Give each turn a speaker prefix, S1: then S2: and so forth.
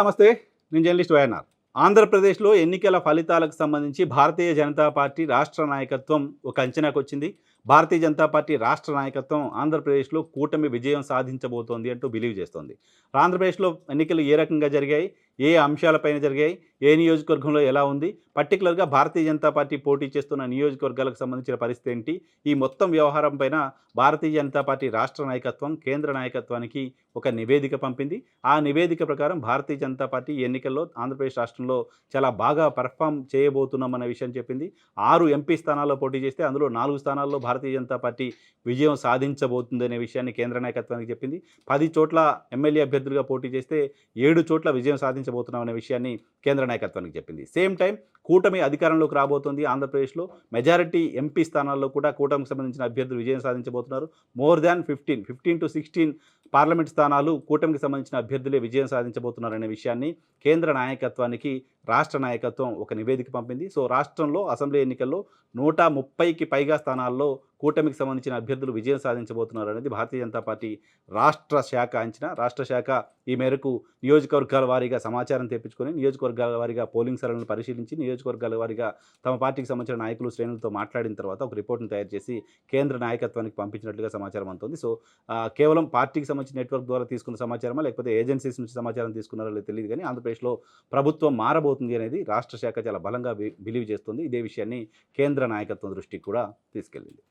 S1: నమస్తే. నేను journalist YNR. ఆంధ్రప్రదేశ్లో ఎన్నికల ఫలితాలకు సంబంధించి భారతీయ జనతా పార్టీ రాష్ట్ర నాయకత్వం ఒక అంచనాకు వచ్చింది. భారతీయ జనతా పార్టీ రాష్ట్ర నాయకత్వం ఆంధ్రప్రదేశ్లో కూటమి విజయం సాధించబోతోంది అంటూ బిలీవ్ చేస్తోంది. ఆంధ్రప్రదేశ్లో ఎన్నికలు ఏ రకంగా జరిగాయి? ఏ అంశాలపైన జరిగాయి ఏ నియోజకవర్గంలో ఎలా ఉంది పర్టికులర్గా భారతీయ జనతా పార్టీ పోటీ చేస్తున్న నియోజకవర్గాలకు సంబంధించిన పరిస్థితి ఏంటి ఈ మొత్తం వ్యవహారం పైన భారతీయ జనతా పార్టీ రాష్ట్ర నాయకత్వం కేంద్ర నాయకత్వానికి ఒక నివేదిక పంపింది. ఆ నివేదిక ప్రకారం భారతీయ జనతా పార్టీ ఎన్నికల్లో ఆంధ్రప్రదేశ్ రాష్ట్రంలో చాలా బాగా పర్ఫామ్ చేయబోతున్నామన్న విషయం చెప్పింది. ఆరు ఎంపీ స్థానాల్లో పోటీ చేస్తే అందులో నాలుగు స్థానాల్లో భారతీయ జనతా పార్టీ విజయం సాధించబోతుంది అనే విషయాన్ని కేంద్ర నాయకత్వానికి చెప్పింది. పది చోట్ల ఎమ్మెల్యే అభ్యర్థులుగా పోటీ చేస్తే ఏడు చోట్ల విజయం సాధించబోతున్నాం అనే విషయాన్ని కేంద్ర నాయకత్వానికి చెప్పింది. సేమ్ టైం కూటమి అధికారంలోకి రాబోతుంది ఆంధ్రప్రదేశ్లో. మెజారిటీ ఎంపీ స్థానాల్లో కూడా కూటమికి సంబంధించిన అభ్యర్థులు విజయం సాధించబోతున్నారు. More than fifteen fifteen to sixteen parliament స్థానాలు కూటమికి సంబంధించిన అభ్యర్థులే విజయం సాధించబోతున్నారనే విషయాన్ని కేంద్ర నాయకత్వానికి రాష్ట్ర నాయకత్వం ఒక నివేదిక పంపింది. సో రాష్ట్రంలో అసెంబ్లీ ఎన్నికల్లో నూట ముప్పైకి పైగా స్థానాల్లో కూటమికి సంబంధించిన అభ్యర్థులు విజయం సాధించబోతున్నారు అనేది భారతీయ జనతా పార్టీ రాష్ట్ర శాఖ అంచనా. రాష్ట్ర శాఖ ఈ మేరకు నియోజకవర్గాల వారీగా సమాచారం తెప్పించుకొని నియోజకవర్గాల వారీగా పోలింగ్ సరళను పరిశీలించి నియోజకవర్గాల వారీగా తమ పార్టీకి సంబంధించిన నాయకులు శ్రేణులతో మాట్లాడిన తర్వాత ఒక రిపోర్ట్ను తయారు చేసి కేంద్ర నాయకత్వానికి పంపించినట్లుగా సమాచారం అందుతుంది. సో కేవలం పార్టీకి సంబంధించిన నెట్వర్క్ ద్వారా తీసుకున్న సమాచారమా లేకపోతే ఏజెన్సీస్ నుంచి సమాచారం తీసుకున్నారో లేదో తెలియదు కానీ ఆంధ్రప్రదేశ్లో ప్రభుత్వం మారబోతుంది అనేది రాష్ట్ర శాఖ చాలా బలంగా బిలీవ్ చేస్తుంది. ఇదే విషయాన్ని కేంద్ర నాయకత్వం దృష్టికి కూడా తీసుకెళ్ళింది.